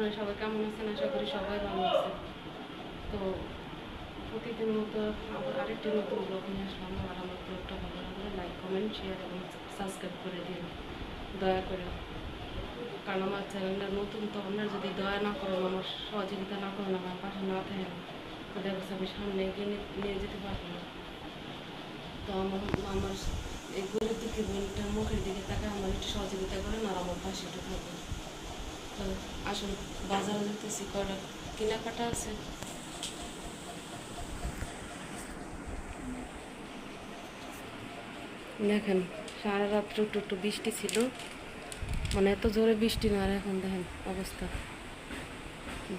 আপনারা সবাই কেমন আছেন? আশা করি সবাই ভালো আছেন। তো প্রতিদিন মতো আবার আরেকটি নতুন ব্লগ নিয়ে আসলাম। আর আমার ব্লগটা ভালো লাগলে লাইক কমেন্ট শেয়ার এবং সাবস্ক্রাইব করে দিন। দয়া করে। কারণ আমার চ্যানেলটা নতুন, তো আপনার যদি দয়া না করেন, আমার সহযোগিতা না করেন, আমার পাশে না থাকেন, তো দেখা আমি সামনে এগিয়ে নিয়ে- যেতে পারব না। তো আমার আমার এই গরিব দিকে বোনটার মুখের দিকে তাকে আমার একটু সহযোগিতা করেন আর আমার পাশে একটু থাকবেন তো আসলে বাজারে যেতেছি কেনাকাটা আছে? দেখেন সারা রাত্র একটু একটু বৃষ্টি ছিল। মানে এত জোরে বৃষ্টি না, আর এখন দেখেন অবস্থা।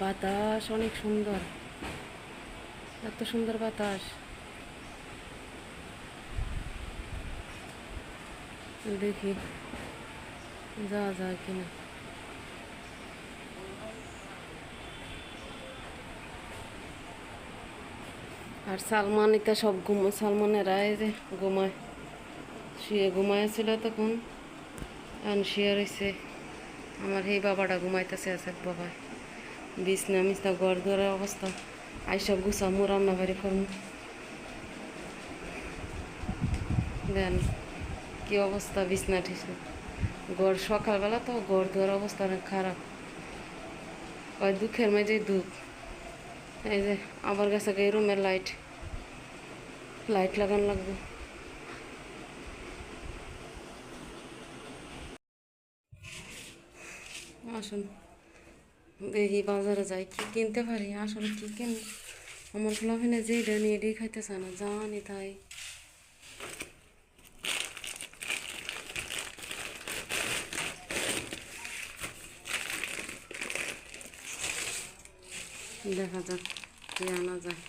বাতাস অনেক সুন্দর। এত সুন্দর বাতাস। দেখি, যাওয়া যায় কিনা। আর সালমান এটা সব ঘুম সালমানেরা এই যে ঘুমায়। শুয়ে ঘুমাইছিল তখন। এখন শুয়ে রয়েছে আমার এই বাবাটা ঘুমাইতেছে আছে বাবা বিছনা মিছনা ঘর ধরার অবস্থা। আইসব গুছামু, রান্না বাড়ি করমু। দেন, কি অবস্থা বিছনা টিছনা ঘর সকালবেলা তো ঘর ধরার অবস্থা অনেক খারাপ। ওই দুঃখের মাঝে দুঃখ। এই যে, আবার গেছে এই রুমের লাইট লাইট লাগানো লাগবে। আসুন, দেখি বাজারে যাই, কি কিনতে পারি? আসলে কি কিন আমার ফ্লাফিনে যেটা নিয়ে এটাই খাইতেছে না, জানি তাই। দেখা যাক কি আনা যায়।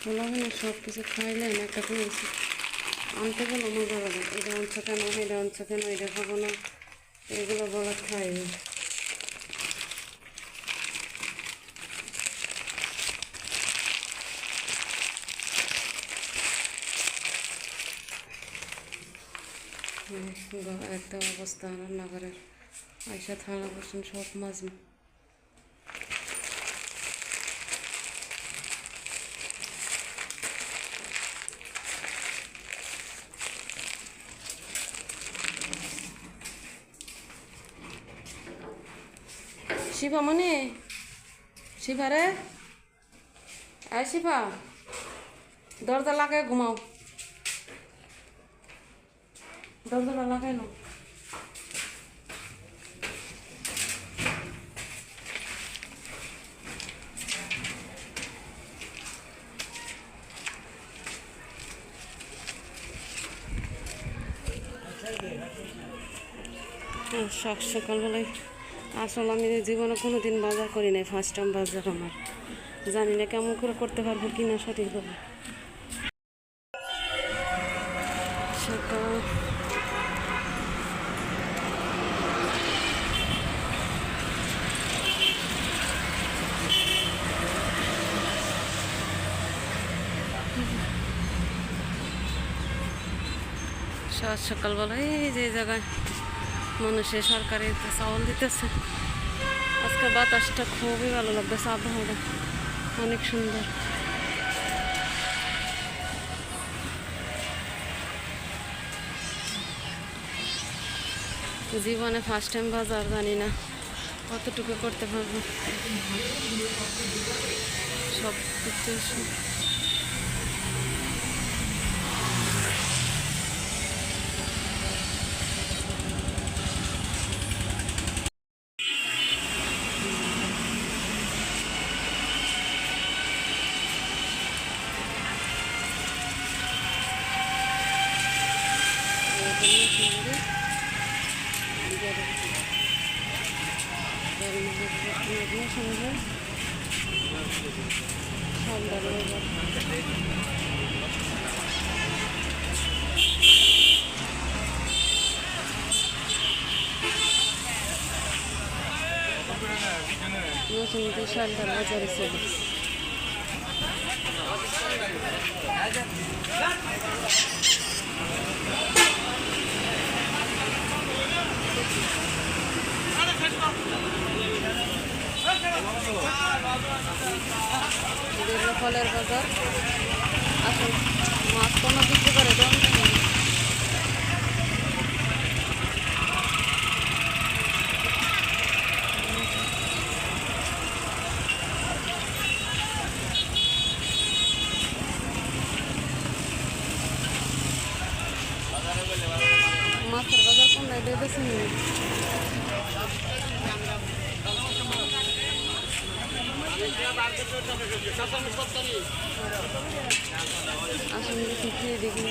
ফ্লাফিনে সব কিছু খাইলে না একটা করে আনতে গেল মজা লাগে এটা আনছো কেন? এটা আনছো কেন? এটা খাব না। এগুলো বলা খাই। একটা অবস্থা রান্নাঘরের আইসা থালা বাসন সব মাছ শিবা মনে শিবা রে? আয় শিবা দরজা লাগাই ঘুমাও। দরজাটা লাগাই নাও হ্যাঁ, সক সকালবেলায় আসলে আমি জীবনে কোনো দিন বাজার করি নাই ফার্স্ট টাইম বাজার আমার। জানি না কেমন করে করতে পারব, কি না সঠিকভাবে সকাল এই যে জায়গায় মানুষের সরকারি চাউল দিতেছে। আজকে বাতাসটা খুবই ভালো লাগতেছে, আবহাওয়াটা অনেক সুন্দর। জীবনে ফার্স্ট টাইম বাজার জানি না, কতটুকু করতে পারব। সব কিছু সব- নতুন বিশালটার বাজারে ফলের বাজার। আসুন মাছ কোনো বিক্রি করে দেন মাছের বাজার কোন নাই বেশি নেই আসুন দেখি খেয়ে দেখি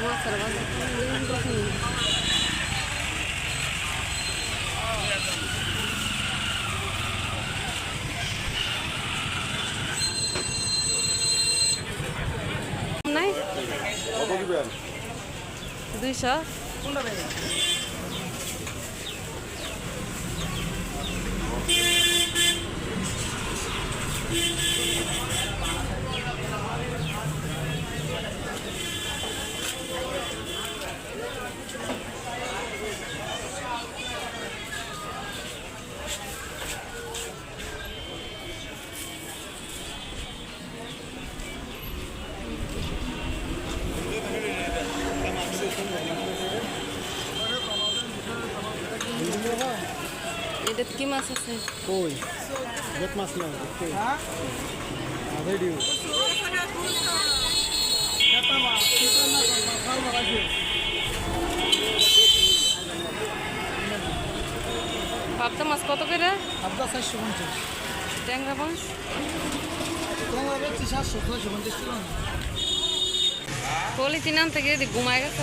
মাছের বাজার কোন দেখি নেই নাই কত দিবেন কি মাছ আছে? কই? দেখ মাছ না দেখতে ভিডিও পাবদা মাছ কত করে? আবদা চারশো পঞ্চাশ। ট্যাংরা মাছ? তোমার বেশি সাতশো ছয়শো পঞ্চাশ ছিল না তিন আনতে গিয়ে ঘুমায় গেছে।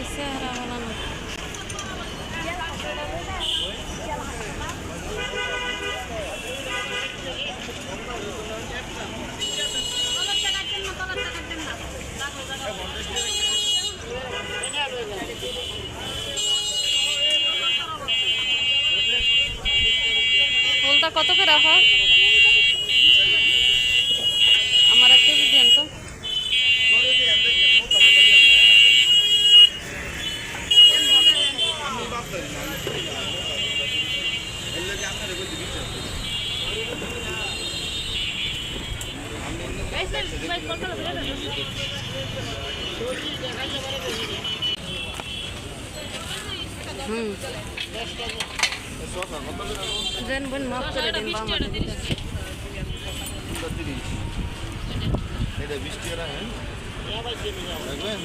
দিছে বানানো ফুলটা কত করে রাখা আমার এক কেজি দেন তো হুম দেন বোন মাফ করে দিন বাবা এটা হ্যাঁ দেখবেন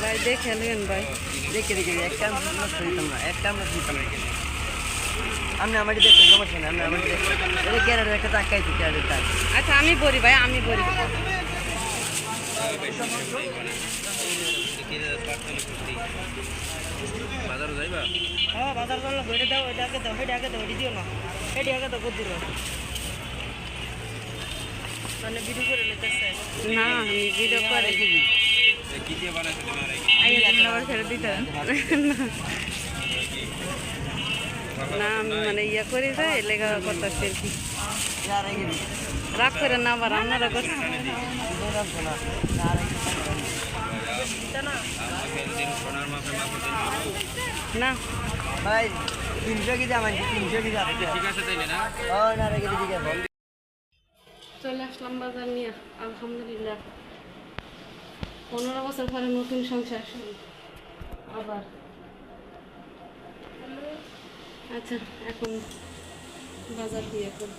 ভাই দেখে নেন ভাই দেখে দেখে একটা আমরা শুনতাম না একটা আমরা শুনতাম না আপনি আমার দেখতে সমস্যা না আপনি আমার এটা ক্যারেটের একটা টাকাইছি ক্যারেটের টাকা আচ্ছা আমি বলি ভাই আমি বলি বাজার যাইবা হ্যাঁ বাজার করলে এটা দাও এটাকে দাও এটাকে দাও এটি দিও না এটি আগে দাও করতে মানে ভিডিও করে নিতেছে না আমি ভিডিও করে কি ছেড়ে দিতে না আমি মানে ইয়া করে যাই লেখা করতেছি আর কি রাগ করে না আবার আমরা কথা না? ভাই তিনশো কেজি আমার তিনশো কেজি আছে। ঠিক আছে তাইলে না? ও না রেখে ঠিক আছে। চলে আসলাম বাজার নিয়ে আলহামদুলিল্লাহ। পনেরো বছর পরে নতুন সংসার শুরু। আবার। আচ্ছা এখন বাজার দিয়ে এখন?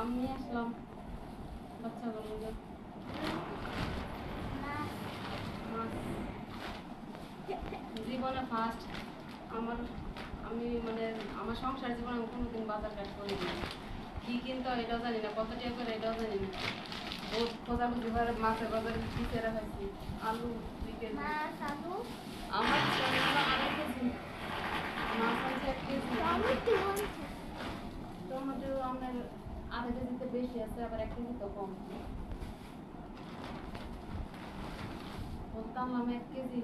আমি আসলাম বাচ্চাগুলো জীবনে ফার্স্ট আমার আমি মানে আমার সংসার জীবনে আমি কোনোদিন বাজার ঘাট করিনি। কী কিনতে হয় এটাও জানি না কত টাকা করে এটাও জানি না। ও খোঁজাখুঁজি করে মাছের বাজারে পিছিয়ে রাখাইছি আলু দুই আমার আড়াই কেজি। মাছ আছে এক কেজি। টমেটো আমার আধা কেজিতে বেশি আছে আবার এক কেজি তো কম। বলতাম আমি এক কেজি।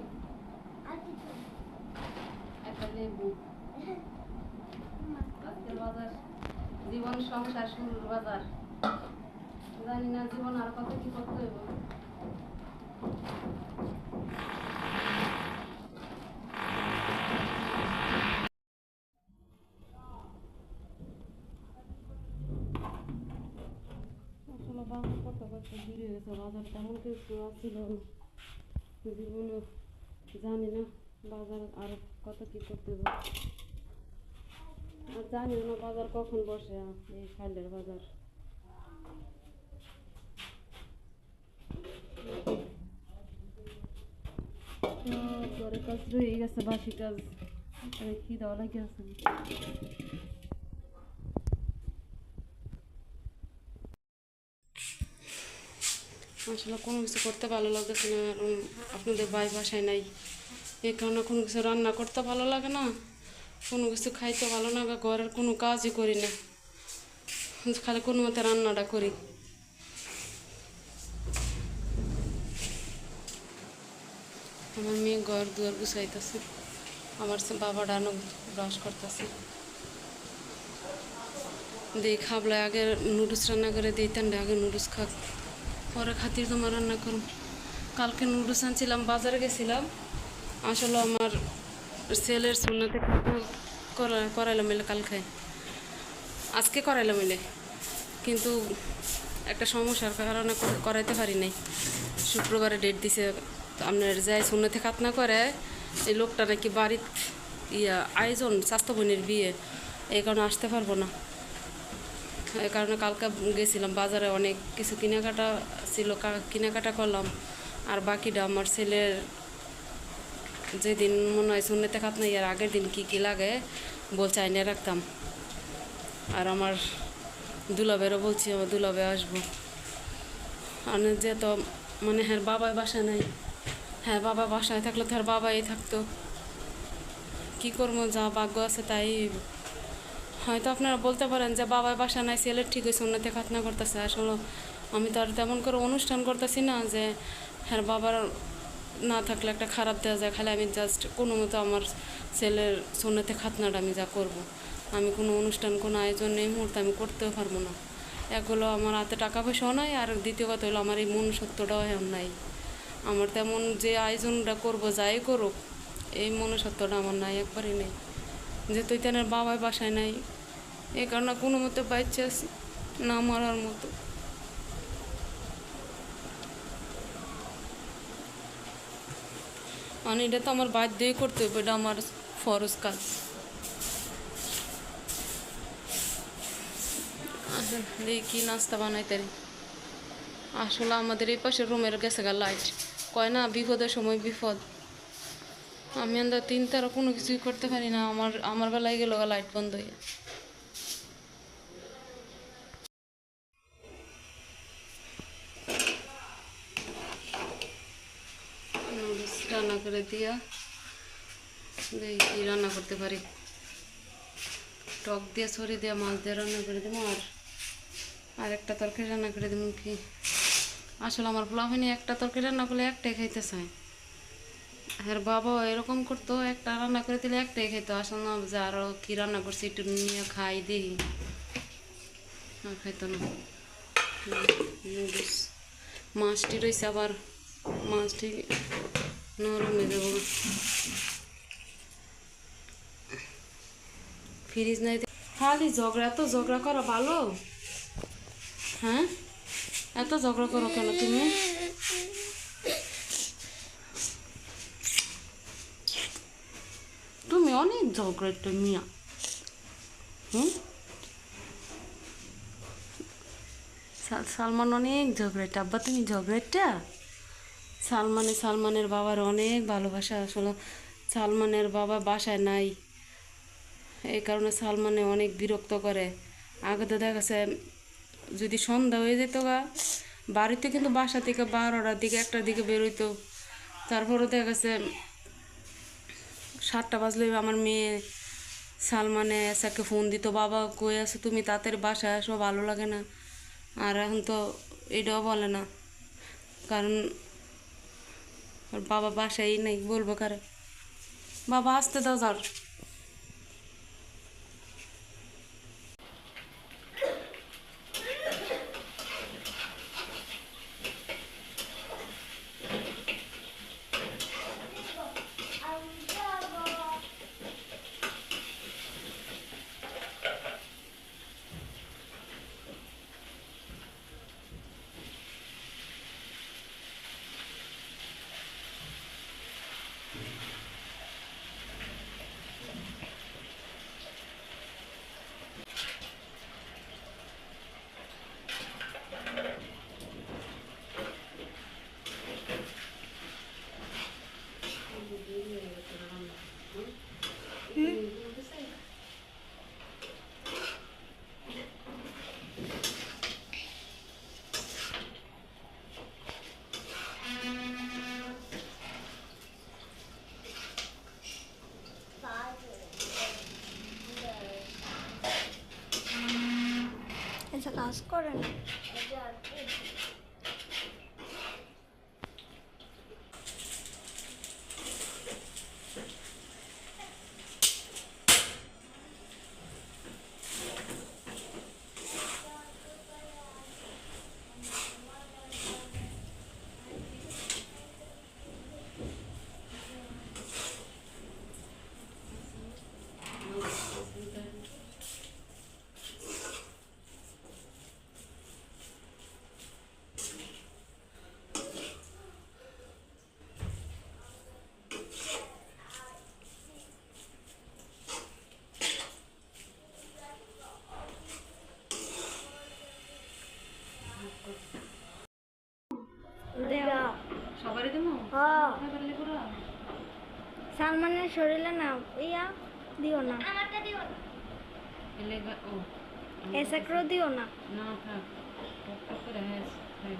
একটা লেবু। আজকের বাজার। জীবন সংসার শুরুর বাজার। জানি না জীবন আর কত কি করতে হইব। আসলে বাজার কত কত দূরে বাজার তেমন কিছু ছিল না। জীবনে জানি না বাজার আর কত কি করতে আর জানি না বাজার কখন বসে এই খালের বাজার। ঘরে কাজ রয়ে গেছে, বাসি কাজ। কি দেওয়া লাগে আছে আসলে কোনো কিছু করতে ভালো লাগতেছে না, কারণ আপনাদের ভাই বাসায় নাই। এই কারণে কোনো কিছু রান্না করতে ভালো লাগে না, কোনো কিছু খাইতে ভালো না, বা ঘরের কোনো কাজই করি না। খালি কোনো মতে রান্নাটা করি। আমার মেয়ে ঘর দুয়ার গুছাইতেছে, আমার বাবা ডানো ব্রাশ করতেছে। দিই খাবলে আগে নুডলস রান্না করে দিই তান্ডে আগে নুডলস খাক। পরে খাতির তোমার রান্না করুন কালকে নুডলস আনছিলাম, বাজারে গেছিলাম। আসলে আমার ছেলের সুন্নাতে করা করাইলাম মিলে কালকে। আজকে করাইলাম মিলে। কিন্তু একটা সমস্যার কারণে করাইতে পারি নাই। শুক্রবারে ডেট দিছে আপনার যাই সুন্নতে খাতনা করে, এই লোকটা নাকি বাড়ির ইয়া, আয়োজন, স্বাস্থ্য বোনের বিয়ে। এই কারণে আসতে পারব না। এই কারণে কালকে গেছিলাম বাজারে, অনেক কিছু কেনাকাটা ছিল কেনাকাটা করলাম। আর বাকিটা আমার ছেলের যেদিন মনে হয় শুনতে খাত না এর আগের দিন কী কী লাগে বলছে, আইনে রাখতাম। আর আমার দুলাবেরও বলছি, আমার দুলাবে আসব। আর যে তো মানে হ্যাঁ বাবাই বাসা নাই। হ্যাঁ বাবা বাসায় থাকলে তো আর বাবাই থাকতো। কী করব, যা ভাগ্য আছে তাই হয়তো আপনারা বলতে পারেন যে বাবার বাসা নাই, ছেলের ঠিক হয়েছে উন্নতি খাতনা করতেছে। আসলে আমি তো আর তেমন করে অনুষ্ঠান করতেছি না যে হ্যাঁ বাবার না থাকলে একটা খারাপ দেওয়া যায়। খালি আমি জাস্ট কোনো মতো আমার ছেলের সুন্নতে খাতনাটা আমি যা করব। আমি কোনো অনুষ্ঠান, কোনো আয়োজন এই মুহূর্তে আমি করতেও পারব না। এক হলো আমার হাতে টাকা পয়সাও নাই আর দ্বিতীয় কথা হলো আমার এই মন সত্যটাও এখন নাই। আমার তেমন যে আয়োজনটা করব, যাই করুক, এই মনুষ্যত্বটা আমার নাই, একবারই নেই। যে তেনার বাবাই বাসায় নাই। এ কারণে কোনো মতো বাচ্চা আছি, না মারার মতো। মানে এটা তো আমার বাধ্যই করতে হবে এটা আমার ফরজ কাজ। দেখি নাস্তা বানাইতে। আসলে আমাদের এই পাশে রুমের গেছে গা লাইট কয় না, বিপদের সময় বিপদ। আমি আমরা তিন তারা কোনো কিছুই করতে পারি না, আমার আমার বেলায় গেল লাইট বন্ধ হয়ে রান্না করে দিয়া দেখি রান্না করতে পারি। টক দিয়ে সরি দিয়ে মাছ দিয়ে রান্না করে দেবো আর আর একটা তরকারি রান্না করে দেবো কি? আসলে আমার পোলাভিনি একটা তরকারি রান্না করলে একটাই খাইতে চায়। আর বাবা এরকম করতো, একটা রান্না করে দিলে একটাই খেতো আসলে না যে আরও কী রান্না করছি একটু নিয়ে খাই দিই না, খাইতো না। মাছটি রয়েছে আবার, মাছটি নরম হয়ে যাব। ফ্রিজ নাই খালি ঝগড়া, এত ঝগড়া করা ভালো? হ্যাঁ? এত ঝগড়া করো কেন তুমি তুমি অনেক ঝগড়াটা মিয়া হুম সাল- সালমান অনেক ঝগড়াটা আব্বা তুমি ঝগড়াটা সালমানে সালমানের বাবার অনেক ভালোবাসা আসলে। সালমানের বাবা বাসায় নাই। এই কারণে সালমানে অনেক বিরক্ত করে। আগে তো দেখা গেছে, যদি সন্ধ্যা হয়ে যেত গা, বাড়িতে কিন্তু বাসা থেকে বারোটার দিকে একটার দিকে বেরোইতো তারপরে দেখা গেছে সাতটা বাজলে আমার মেয়ে সালমানে এসাকে ফোন দিত, বাবা, কই আসো তুমি? তাদের বাসায় আসো, ভালো লাগে না। আর এখন তো এটাও বলে না। কারণ বাবা বাসায় নেই, বলব কারে। বাবা, আসতে দাও যার এটা কাজ করে না দেওয়া সবারই দেবো হ্যাঁ পারলে পুরো সালমানের শরীরে না ইয়া দিও না। আমারটা দিও এলে গা- ও এসাকরও দিও না। না থাক টক টক করে হ্যাঁ খাইব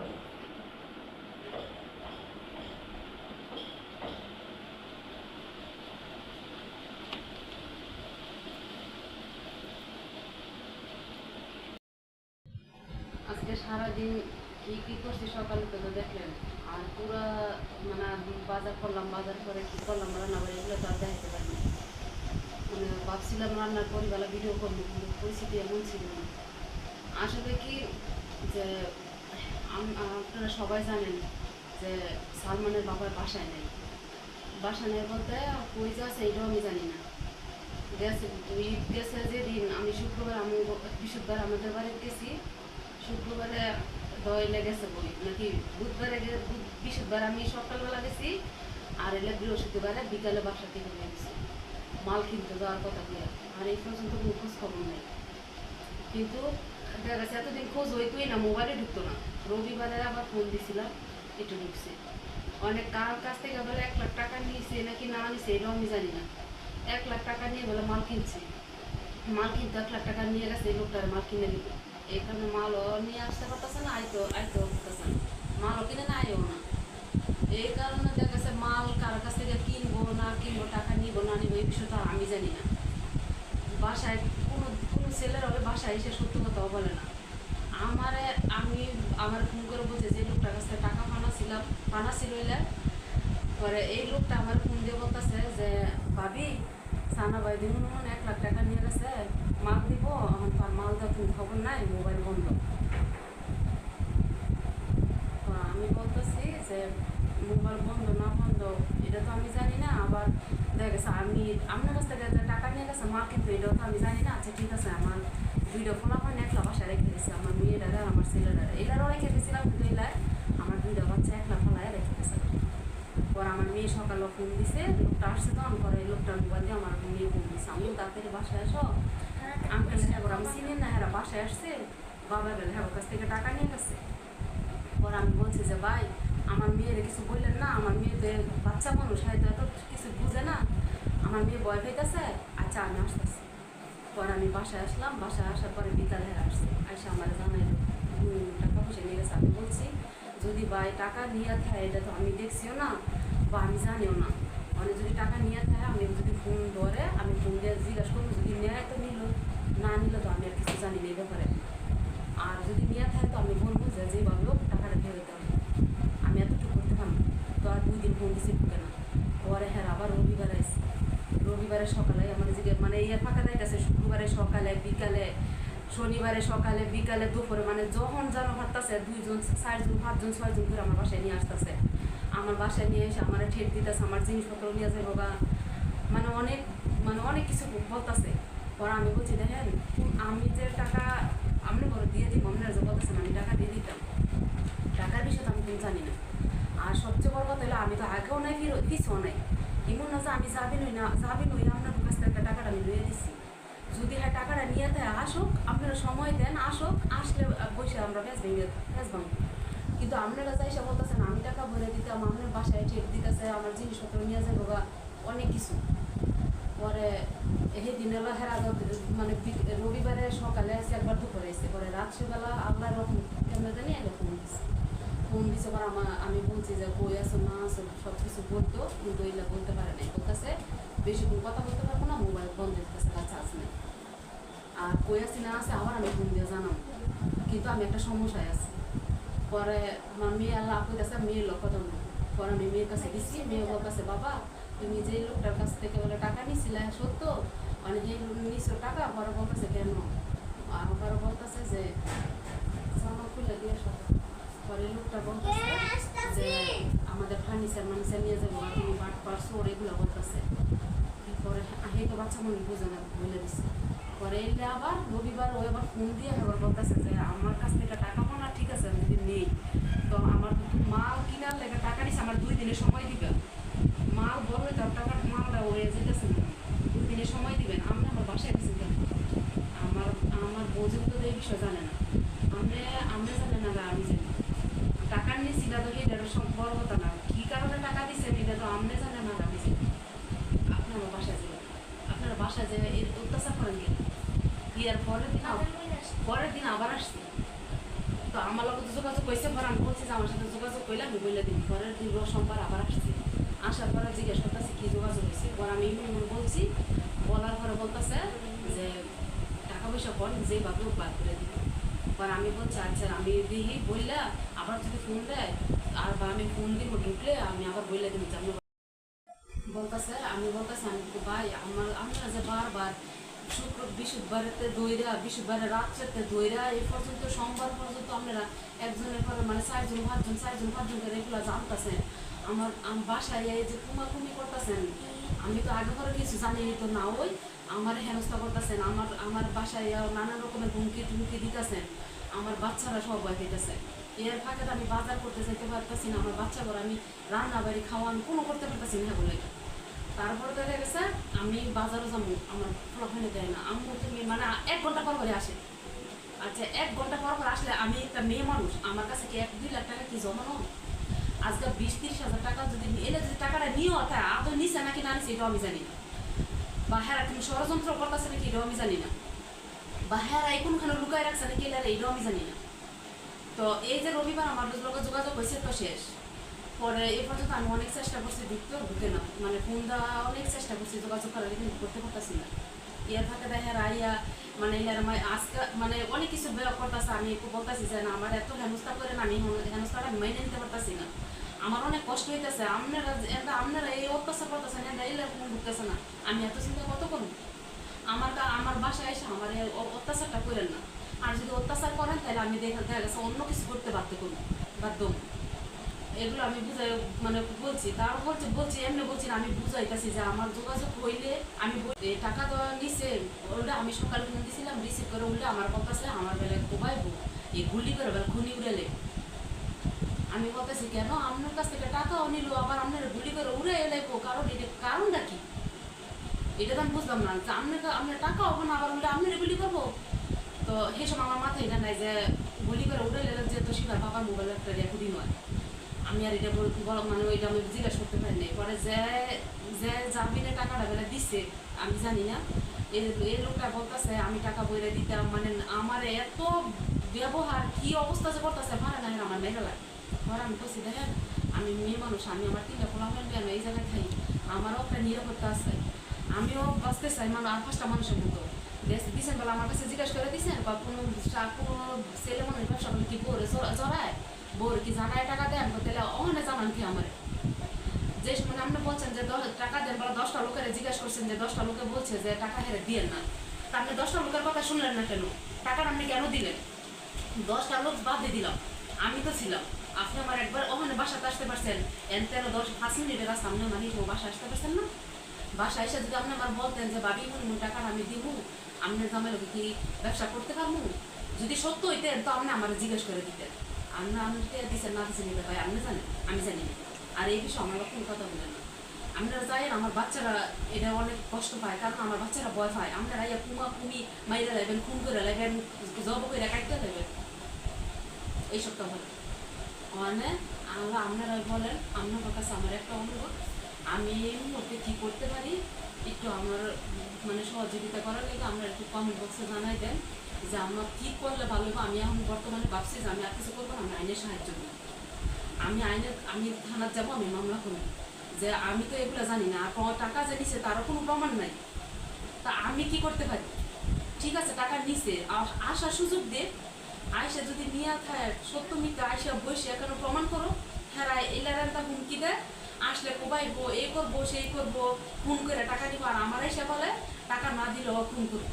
আজকে সারাদিন কি কি করছি সকালে তো দেখলেন। আর পুরা মানে বাজার করলাম বাজার করে কি করলাম রান্না করে এগুলো তো আর দেখাতে পারিনি মানে ভাবছিলাম রান্নার পরিবেলা ভিডিও করব, কিন্তু পরিস্থিতি এমন ছিল না। আসলে কি যে আপনারা সবাই জানেন যে সালমানের বাবার বাসায় নেই। বাসা নেই বলতে কই যে আছে এইটাও আমি জানি না। গেছে ঈদ গেছে যেদিন আমি শুক্রবার আমি বৃহস্পতিবার আমাদের বাড়িতে গেছি, শুক্রবারে দইলে গেছে বই। নাকি বুধবারে বুধ, বৃহস্পতিবার আমি সকালবেলা গেছি, আর এলে বৃহস্পতিবারে বিকালে বাসা থেকে গেছি মাল কিনতে যাওয়ার কথা দিয়ে আর এই পর্যন্ত কোনো খোঁজ খবর নেই। কিন্তু দেখা গেছে এতদিন খোঁজ হইতোই না, মোবাইলে ঢুকতো না। রবিবারে আবার ফোন দিছিলাম, একটু ঢুকছে। অনেক কার কাছ থেকে বলে এক লাখ টাকা নিয়েছে নাকি না নিছে এটাও আমি জানি না। এক লাখ টাকা নিয়ে বলে মাল কিনছে। মাল কিনতে এক লাখ টাকা নিয়ে গেছে, এই লোকটার মাল কিনে দিত এখানে মালও নিয়ে আসতে পারতেছে না আইতো আইতো পারতেছে না। মালও কিনে না আইও না। এই কারণে দেখা গেছে মাল কার কাছ থেকে কিনবো না কিনবো, টাকা নিবো, না নিবো, এই বিষয়টা আমি জানি না। বাসায় কোনো কোনো ছেলের হবে বাসায় এসে সত্য কথাও বলে না। আমারে, আমি আমার ফোন করে বলছে, যে লোকটার কাছে টাকা পানা ছিলাম পানা ছিল এলে? পরে এই লোকটা আমার ফোন দিয়ে বলতেছে যে, ভাবি, সানা ভাই দিন এক লাখ টাকা নিয়ে গেছে, মাল দিব আমার মাল দেওয়ার কোনো খবর নাই, মোবাইল বন্ধ। আমি বলতেছি যে মোবাইল বন্ধ না বন্ধ এটা তো আমি জানি না। আবার দেখা গেছে আমি আপনার কাছ থেকে টাকা নিয়ে গেছে মা কিন্তু এটাও তো আমি জানি না। আচ্ছা ঠিক আছে আমার দুইটা ফোলা হয় একলা বাসায় রেখে দিয়েছি আমার মেয়েরা আর আমার ছেলেরা এলারও রেখে দিয়েছিলাম কিন্তু এলার আমার দুইটা বাচ্চা একলা ফলায় রেখে দিয়েছিলাম পর আমার মেয়ে মেয়ে সকালে ফোন দিছে লোকটা আসছে তো আমি করে লোকটার মোবাইল দিয়ে আমার মেয়ে ফোন দিছে। আমি তাড়াতাড়ি বাসায় আসো আঙ্কেল হ্যাঁ আমি চিনি না হ্যাঁ বাসায় আসছে। বাবা গেলে হ্যাঁ ওর কাছ থেকে টাকা নিয়ে গেছে। পর আমি বলছি যে ভাই আমার মেয়ের কিছু বললেন না, আমার মেয়েদের বাচ্চা মানুষ হয়তো এত কিছু বুঝে না। আমার মেয়ে বয় পেতেছে আচ্ছা আমি আসতেছি। পর আমি বাসায় আসলাম, বাসায় আসার পরে বিকালে আসছে। আইসা আমার জানাই টাকা পয়সা নিয়ে গেছে, আমি বলছি, যদি ভাই টাকা নিয়ে থাকে, এটা তো আমি দেখছিও না, বা আমি জানিও না। মানে যদি টাকা নিয়ে থাকে, আমি যদি ফোন ধরে, আমি ফোন দিয়ে জিজ্ঞাসা করব, যদি নেয় তো নিল, না নিলে তো আমি আর কিছু জানি না এই ব্যাপারে। আর যদি নিয়ে থাকে, তো আমি বলব যে যেভাবে হোক টাকাটা ফেরত দিতে হবে আমি এতটুকু করতে পারব তো আর দুই দিন ফোন দিছি ঢুকে না পরে হ্যাঁ আবার রবিবার আইসি রবিবারে সকালে আমার যে মানে ইয়ে ফাঁকা দেয় গেছে শুক্রবারে সকালে, বিকালে, শনিবারে সকালে, বিকালে দুপুরে মানে যখন যেন হাঁটতেছে দুইজন, চারজন, পাঁচজন, ছয়জন করে আমার বাসায় নিয়ে আসতেছে। আমার বাসায় নিয়ে এসে আমার ঠেট দিতেছে, আমার জিনিসপত্র নিয়ে যাব বা মানে অনেক মানে অনেক কিছু বলতেছে। পরে আমি বলছি, দেখেন, আমি যে টাকা আপনি করে দিয়ে দিব আপনারা যে বলতেছেন আমি টাকা দিয়ে দিতাম। টাকার বিষয়ে তো আমি কিন্তু জানি না। আর সবচেয়ে বড় কথা হলো, আমি তো আগেও নাই, ফিরো- পিছও নাই। এমন না যে আমি যাবি নই না, যাবি নই, আপনার কাছ থেকে টাকাটা আমি লুয়ে দিছি। যদি হ্যাঁ টাকাটা নিয়ে দেয়, আসুক, আপনারা সময় দেন, আসুক, আসলে বসে আমরা ফেস ভেঙে ফেস ভাঙবো। কিন্তু আপনারা যাই সে বলতেছেন আমি টাকা ভরে দিতাম আপনার বাসায় চেক দিতেছে, আমার জিনিসপত্র নিয়ে যাব বা অনেক কিছু। পরে এই দিন এলো হেরা মানে রবিবারে সকালে এসে একবার দুপুরে এসে পরে রাত্রিবেলা আল্লাহ রকম কেমন জানি এরকম দিচ্ছে ফোন দিছে পর আমার আমি বলছি যে, কই আছো? না আছো? সব কিছু বলতো, কিন্তু এগুলো বলতে পারে নাই। বলতেছে বেশিক্ষণ কথা বলতে পারব না মোবাইল বন্ধ দিতেছে বা চার্জ নেই। আর কই আছি, না আছে, আবার আমি ফোন দিয়ে জানাম কিন্তু আমি একটা সমস্যায় আছি। পরে আমার মেয়ে আল্লাহ কইতেছে মেয়ের লক্ষ্য জন্য পরে আমি মেয়ের কাছে দিচ্ছি মেয়ে বলতেছে বাবা, তুমি যে লোকটার কাছ থেকে বলে টাকা নিছিলে, সত্য? মানে যে নিছো টাকা, পরে বলতেছে, কেন? আর পরে বলতেছে যে, জামা খুলে দিয়ে সব পরে লোকটা বলতেছে যে আমাদের ফার্নিচার মানিচার নিয়ে যাব তুমি বাট পারছ ওর এগুলো বলতেছে। পরে আহে তো বাচ্চা মনে বুঝে না বলে দিছে। পরে এলে আবার রবিবার ও আবার ফোন দিয়ে আবার বলতেছে যে আমার কাছ থেকে টাকা পাওয়া ঠিক আছে আমি যদি নেই তো আমার মাল কিনার লেগে টাকা নিছে আমার দুই দিনের সময় দিবে। মাল বললে তার টাকার মালটা হয়ে যেতেছে দুই দিনের সময় দিবেন আপনি আমার বাসায় গেছেন কেন? আমার আমার বোঝেন তো এই বিষয় জানে না। আপনি আপনি জানেন না আমি জানি। টাকা নিয়েছি না এটা তো সব বড় কথা না। কি কারণে টাকা দিচ্ছেন এটা তো আপনি জানেন না আমি জানি। আপনি আমার আপনার বাসায় যে এই অত্যাচার করেন পরের দিন আবার- পরের দিন আবার আসছি। তো আমার লোক তো যোগাযোগ করেছে পরে আমি বলছি যে আমার সাথে যোগাযোগ করলে আমি দিন পরের দিন সোমবার আবার আসছি। আসার পরে জিজ্ঞেস করতেছি কি যোগাযোগ হয়েছে পরে আমি এমন বলছি। বলার পরে বলতেছে যে টাকা পয়সা পর যেভাবে বার করে দিবে। পরে আমি বলছি আচ্ছা আমি দিই বললে আবার যদি ফোন দেয়, আর আমি ফোন দিব ঢুকলে আমি আবার বলে দিব যে আপনি বলতেছে, আমি বলতেছি, আমি ভাই, আমার, আমরা যে বারবার শুক্র, বৃহস্পতিবারেতে দইরা, বৃহস্পতিবারে রাত্রেতে দইরা, এই পর্যন্ত সোমবার পর্যন্ত আপনারা একজনের পরে মানে চারজন, পাঁচজন চারজন, পাঁচজন করে এগুলো জানতেছেন। আমার, আম- বাসায় এই যে কুমাকুমি করতেছেন, আমি তো আগে পরে কিছু জানি তো না, ওই আমার হেনস্থা করতেছেন, আমার আমার বাসায় নানান রকমের হুমকি টুমকি দিতেছেন। আমার বাচ্চারা সব পেতেছে। এর ফাঁকে আমি বাজার করতে যেতে পারতেছি না, আমার বাচ্চা করে আমি রান্না বাড়ি খাওয়া আমি কোনো করতে পারতেছি না বলে। তারপরে দেখা গেছে, আমি বাজারও যাব, আমার ফলাফলে দেয় না। আম্মু তুমি মানে এক ঘণ্টা পর করে আসে। আচ্ছা এক ঘণ্টা পর পর আসলে আমি একটা মেয়ে মানুষ, আমার কাছে কি এক, দুই লাখ টাকা কি জমানো? আজকে বিশ, তিরিশ হাজার টাকা যদি এলে যদি টাকাটা নিয়েও থাকে আদৌ নিছে নাকি না নিছে এটাও আমি জানি না। বা হ্যাঁ তুমি ষড়যন্ত্র করতেছে নাকি এটাও আমি জানি না। বা হ্যাঁ কোনখানে লুকায় রাখছে নাকি এলে এটাও আমি জানি না তো এই যে রবিবার আমার লোকের যোগাযোগ হয়েছে তো শেষ। পরে এ পর্যন্ত আমি অনেক চেষ্টা করছি ঢুকতেও ঢুকে না। মানে ফোন দেওয়া অনেক চেষ্টা করছি যোগাযোগ করার কিন্তু করতে পারতেছি না। ইয়ার ফাঁকে দেখা রাইয়া মানে এলার আজকে মানে অনেক কিছু বের করতেছে আমি একটু বলতেছি যে না আমার এত হেনস্থা করে না, আমি হেনস্থাটা মেনে নিতে পারতেছি না। আমার অনেক কষ্ট হইতেছে আপনারা আপনারা এই অত্যাচার করতেছেন এটা এলে ফোন ঢুকতেছে না। আমি এত চিন্তা কত করব আমার আমার বাসায় এসে আমার অত্যাচারটা করেন না। আর যদি অত্যাচার করেন, তাহলে আমি দেখা দেখা গেছে অন্য কিছু করতে বাধ্য করব বাধ্য এগুলো আমি বুঝাই মানে বলছি। তার বলছি বলছি, এমনি বলছি আমি বুঝাইতেছি যে আমার যোগাযোগ হইলে আমি টাকা দেওয়া নিছে ওটা আমি সকালে ফোন দিয়েছিলাম রিসিভ করে উঠলে আমার আছে আমার বেলায় কোবাইবো এই গুলি করে বেলা খুনি উড়ালে আমি বলতেছি, কেন? আপনার কাছ থেকে টাকাও নিল, আবার আপনার গুলি করে উড়ে এলাইবো কারণ এটা কারণটা কি? এটা তো আমি বুঝলাম না। যে আপনার আপনার টাকা হবে না, আবার বলে আপনার গুলি করব? তো সময় আমার মাথায় এটা নাই যে গুলি করে উড়ে এলে যে তো শিকার বাবার মোবাইল একটা রেকর্ডিং হয়। আমি আর এটা বল- মানে ওইটা আমি জিজ্ঞাসা করতে পারিনি পরে যে যে জামিনে টাকাটা বেলা দিচ্ছে আমি জানি না। এই লোকটা বলতেছে, আমি টাকা বইরে দিতাম। মানে আমার এত ব্যবহার, কি অবস্থা যে করতেছে ভালো না আমার মেঘা লাগে। পরে আমি বলছি দেখেন, আমি মেয়ে মানুষ, আমি আমার তিনটা ফেলবে আমি এই জায়গায় খাই আমারও একটা নিরাপত্তা আছে। আমিও বাঁচতে চাই মানে আর পাঁচটা মানুষের মতো। দিছেন বলে আমার কাছে জিজ্ঞাসা করে দিছেন, বা কোনো কোনো ছেলে মনে ব্যবসা করলে কি বউরে জ- জড়ায়? বউর কি জানায় টাকা দেন? তাহলে ওখানে জানান কি আমার। যে সময় আপনি বলছেন যে টাকা দেন বলে দশটা লোকের জিজ্ঞাসা করছেন যে দশটা লোকে বলছে যে টাকা হেরে দিয়েন না। তা আপনি দশটা লোকের কথা শুনলেন না কেন? টাকাটা আপনি কেন দিলেন? দশটা লোক বাদ দিয়ে দিলাম। আমি তো ছিলাম। আপনি আমার একবার ওখানে বাসাতে আসতে পারছেন। এন তেরো দশ, পাঁচ মিনিটের রাস্তা, আপনি মানে বাসা আসতে পারছেন না? বাসা এসে যদি আপনি আমার বলতেন যে, বাবি, মুন মুন টাকা আমি দিব, আপনার জামাই লোকে কি ব্যবসা করতে পারব? যদি সত্য হইতেন, তো আপনি আমার জিজ্ঞেস করে দিতেন। আপনি আমাকে দিচ্ছেন না দিচ্ছেন ভাই, আপনি জানেন, আমি জানি আর এই বিষয়ে আমার কোনো কথা বলেন না। আপনারা জানেন আমার বাচ্চারা এটা অনেক কষ্ট পায়, কারণ আমার বাচ্চারা ভয় পায়। আপনারা ইয়া কুমা কুমি মাইরা লাগবেন খুন করে লাগবেন জব করে কাটতে লাগবেন এইসব তো বলে মানে আমরা আপনারা বলেন, আপনার কাছে আমার একটা অনুরোধ আমি মুহূর্তে কী করতে পারি, একটু আমার মানে সহযোগিতা করার লেগে আপনারা একটু কমেন্ট বক্সে জানাই দেন যে আমার কী করলে ভালো হবে আমি এখন বর্তমানে ভাবছি যে আমি আর কিছু করব আমি আইনের সাহায্য করব আমি আইনের আমি থানার যাব, আমি মামলা করব যে আমি তো এগুলো জানি না, আর টাকা যে নিছে তারও কোনো প্রমাণ নাই। তা আমি কি করতে পারি? ঠিক আছে, টাকা নিছে। আসার সুযোগ দে আয়সা যদি নিয়ে থাকে সত্য মিথ্যা আয়সা বসে এখনও প্রমাণ করো? হ্যাঁ এলারেন্তা হুমকি দেয়। আসলে কোবাইবো এই করব, সেই করব ফোন করে টাকা দিব, আর আমার এসে বলে, টাকা না দিলেও ফোন করব।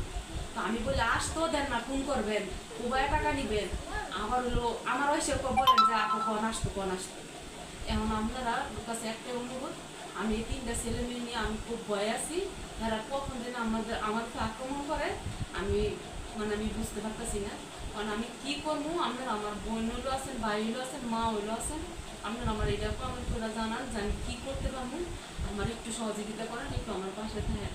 তো আমি বলি, আসতেও দেন না ফোন করবেন কোবায় টাকা নিবেন। আবার হলো, আমার এসে বলেন যে, আপু, কন আসতো কন আসতো? এখন আপনারা কাছে একটা অনুরোধ, আমি এই তিনটা ছেলে মেয়ে নিয়ে আমি খুব ভয় আছি। যারা কখন যেন আমাদের, আমাকে আক্রমণ করে, আমি মানে আমি বুঝতে পারতেছি না। কারণ আমি কি করব? আপনারা আমার বোন হইল আছেন, ভাই হইল আছেন, মা হইল আছেন। আপনারা আমার এটা কমেন্ট করে জানান যে আমি কী করতে পারব। আমার একটু সহযোগিতা করেন, একটু আমার পাশে থাকেন।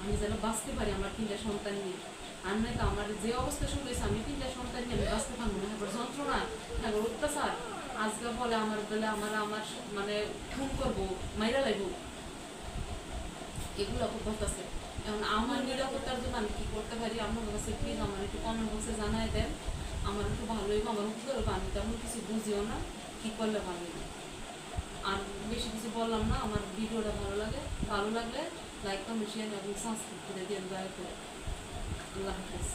আমি যেন বাঁচতে পারি আমার তিনটা সন্তান নিয়ে। আর নয়তো আমার যে অবস্থা শুরু হয়েছে, আমি তিনটা সন্তান নিয়ে আমি বাঁচতে পারব না। এবার যন্ত্রণা এবার অত্যাচার। আজকে বলে আমার বলে আমার আমার মানে খুন করব, মাইরা লাগবো এগুলো খুব বলতেছে এখন আমার নিরাপত্তার জন্য আমি কি করতে পারি? আপনার কাছে প্লিজ আমার একটু কমেন্ট বক্সে জানাই দেন। আমার একটু ভালো হইব, আমার উপকার হবে আমি তেমন কিছু বুঝিও না। কি করলে ভালো লাগে? আর বেশি কিছু বললাম না, আমার ভিডিওটা ভালো লাগে, ভালো লাগলে লাইক কমেন্ট শেয়ার এবং সাবস্ক্রাইব করে দিন দয়া করে। আল্লাহ হাফিজ।